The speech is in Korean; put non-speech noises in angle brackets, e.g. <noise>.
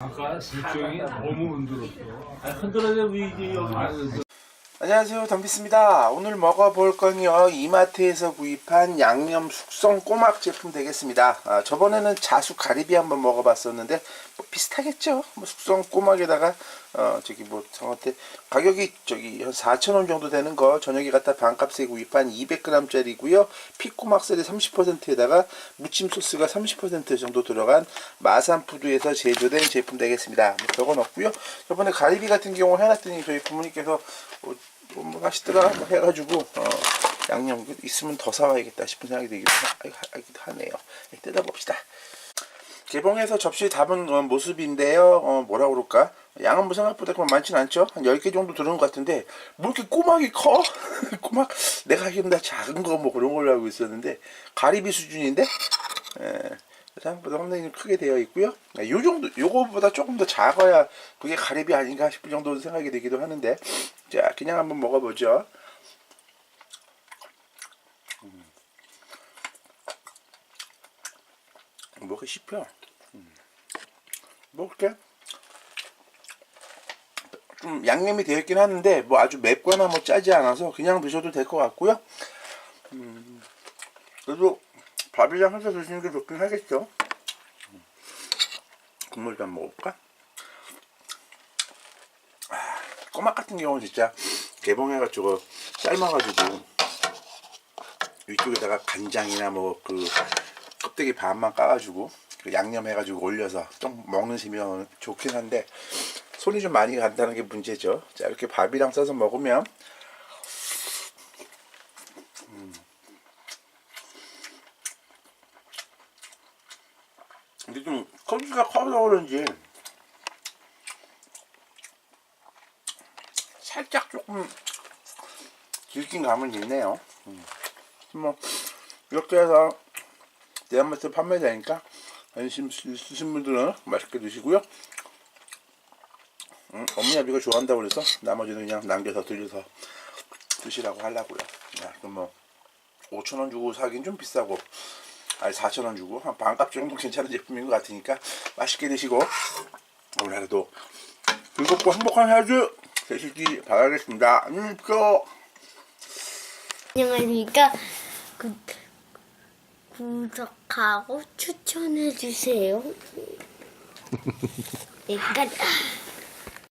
아까 실종이 너무 흔들었어. 아, 여기 아니, 안녕하세요. 덤비스입니다. 오늘 먹어볼 건요. 이마트에서 구입한 양념 숙성 꼬막 제품 되겠습니다. 아, 저번에는 자수 가리비 한번 먹어봤었는데 뭐 비슷하겠죠? 뭐 숙성 꼬막에다가 어 저기 뭐 저한테 가격이 저기 한 4,000원 정도 되는 거 저녁에 갖다 반값에 구입한 200g 짜리고요. 피꼬막살이 30%에다가 무침 소스가 30% 정도 들어간 마산푸드에서 제조된 제품 되겠습니다. 뭐 넣고요. 저번에 가리비 같은 경우 해놨더니 저희 부모님께서 뭐, 뭐, 뭐 맛있더라 뭐 해가지고 어, 양념 있으면 더 사와야겠다 싶은 생각이 들기도 하- 하네요. 네, 뜯어봅시다. 개봉해서 접시에 담은 어, 모습인데요. 어, 뭐라 그럴까? 양은 뭐 생각보다 그만 많지는 않죠? 한 10개 정도 들은 것 같은데 뭐 이렇게 꼬막이 커? <laughs> 꼬막? 내가 알기로는 다 작은 거 뭐 그런 걸로 알고 있었는데 가리비 수준인데? 예, 생각보다 상당히 좀 크게 되어 있고요. 네, 요 정도, 요거보다 조금 더 작아야 그게 가리비 아닌가 싶을 정도 생각이 되기도 하는데, 자, 그냥 한번 먹어보죠. 음. 먹기 씹혀. 음. 먹을게. 좀 양념이 되어 있긴 하는데, 뭐 아주 맵거나 뭐 짜지 않아서 그냥 드셔도 될 것 같고요. 음, 그래도 밥이랑 해서 드시는 게 좋긴 하겠죠. 국물 좀 먹어볼까? 아, 꼬막 같은 경우는 진짜 개봉해가지고 삶아가지고 위쪽에다가 간장이나 뭐 그 껍데기 반만 까가지고 그 양념해가지고 올려서 좀 먹는 시면 좋긴 한데 손이 좀 많이 간다는 게 문제죠. 자 이렇게 밥이랑 싸서 먹으면 근데 좀 크기가 커서 그런지 살짝 조금 질긴 감은 있네요. 음. 뭐 이렇게 해서 대한마트 판매되니까 관심 있으신 분들은 맛있게 드시고요. 음, 어머니 아비가 좋아한다고 그래서 나머지는 그냥 남겨서 들려서 드시라고 하려고요. 야, 그럼 뭐 5천 원 주고 사긴 좀 비싸고 아니 4천 원 주고 한 반값 정도 괜찮은 제품인 것 같으니까 맛있게 드시고 오늘도 즐겁고 행복한 하루 되시기 바라겠습니다. 안녕히 계십시오. 안녕하십니까. 구, 구독하고 추천해주세요. <laughs> 약간